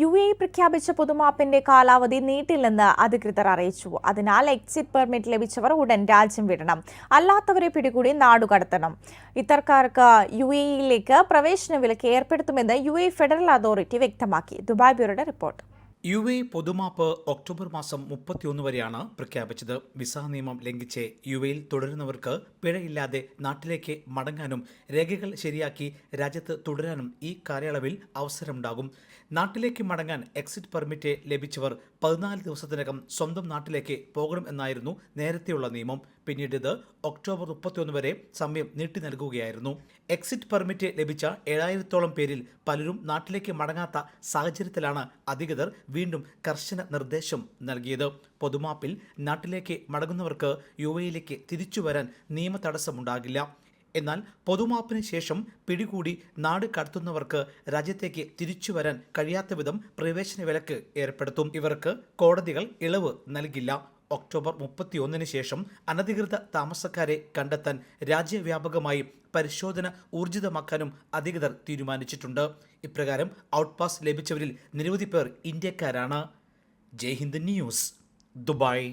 U A പ്രഖ്യാപിച്ച പൊതുമാപ്പിന്റെ കാലാവധി നീട്ടില്ലെന്ന് അധികൃതർ അറിയിച്ചു. അതിനാൽ എക്സിറ്റ് പെർമിറ്റ് ലഭിച്ചവർ ഉടൻ രാജ്യം വിടണം. അല്ലാത്തവരെ പിടികൂടി നാടുകടത്തണം ഇത്തരക്കാർക്ക് യു എയിലേക്ക് പ്രവേശന വിലക്ക് ഏർപ്പെടുത്തുമെന്ന് യു എ ഫെഡറൽ അതോറിറ്റി വ്യക്തമാക്കി. ദുബായ് ബ്യൂറോയുടെ റിപ്പോർട്ട്. യു എ പൊതുമാപ്പ് ഒക്ടോബർ മാസം മുപ്പത്തിയൊന്ന് വരെയാണ് പ്രഖ്യാപിച്ചത്. വിസ നിയമം ലംഘിച്ച് യു എയിൽ തുടരുന്നവർക്ക് പിഴയില്ലാതെ നാട്ടിലേക്ക് മടങ്ങാനും രേഖകൾ ശരിയാക്കി രാജ്യത്ത് തുടരാനും ഈ കാലയളവിൽ അവസരമുണ്ടാകും. നാട്ടിലേക്ക് മടങ്ങാൻ എക്സിറ്റ് പെർമിറ്റ് ലഭിച്ചവർ പതിനാല് ദിവസത്തിനകം സ്വന്തം നാട്ടിലേക്ക് പോകണം എന്നായിരുന്നു നേരത്തെയുള്ള നിയമം. പിന്നീട് ഇത് ഒക്ടോബർ മുപ്പത്തിയൊന്ന് വരെ സമയം നീട്ടി നൽകുകയായിരുന്നു. എക്സിറ്റ് പെർമിറ്റ് ലഭിച്ച ഏഴായിരത്തോളം പേരിൽ പലരും നാട്ടിലേക്ക് മടങ്ങാത്ത സാഹചര്യത്തിലാണ് അധികൃതർ വീണ്ടും കർശന നിർദ്ദേശം നൽകിയത്. പൊതുമാപ്പിൽ നാട്ടിലേക്ക് മടങ്ങുന്നവർക്ക് യു എയിലേക്ക് തിരിച്ചു വരാൻ നിയമ തടസ്സമുണ്ടാകില്ല. എന്നാൽ പൊതുമാപ്പിന് ശേഷം പിടികൂടി നാട് കടത്തുന്നവർക്ക് രാജ്യത്തേക്ക് തിരിച്ചുവരാൻ കഴിയാത്ത വിധം പ്രവേശന വിലക്ക് ഏർപ്പെടുത്തും. ഇവർക്ക് കോടതികൾ ഇളവ് നൽകില്ല. ഒക്ടോബർ മുപ്പത്തിയൊന്നിന് ശേഷം അനധികൃത താമസക്കാരെ കണ്ടെത്താൻ രാജ്യവ്യാപകമായി പരിശോധന ഊർജിതമാക്കാനും അധികൃതർ തീരുമാനിച്ചിട്ടുണ്ട്. ഇപ്രകാരം ഔട്ട്പാസ് ലഭിച്ചവരിൽ നിരവധി പേർ ഇന്ത്യക്കാരാണ്. Jai Hind news Dubai.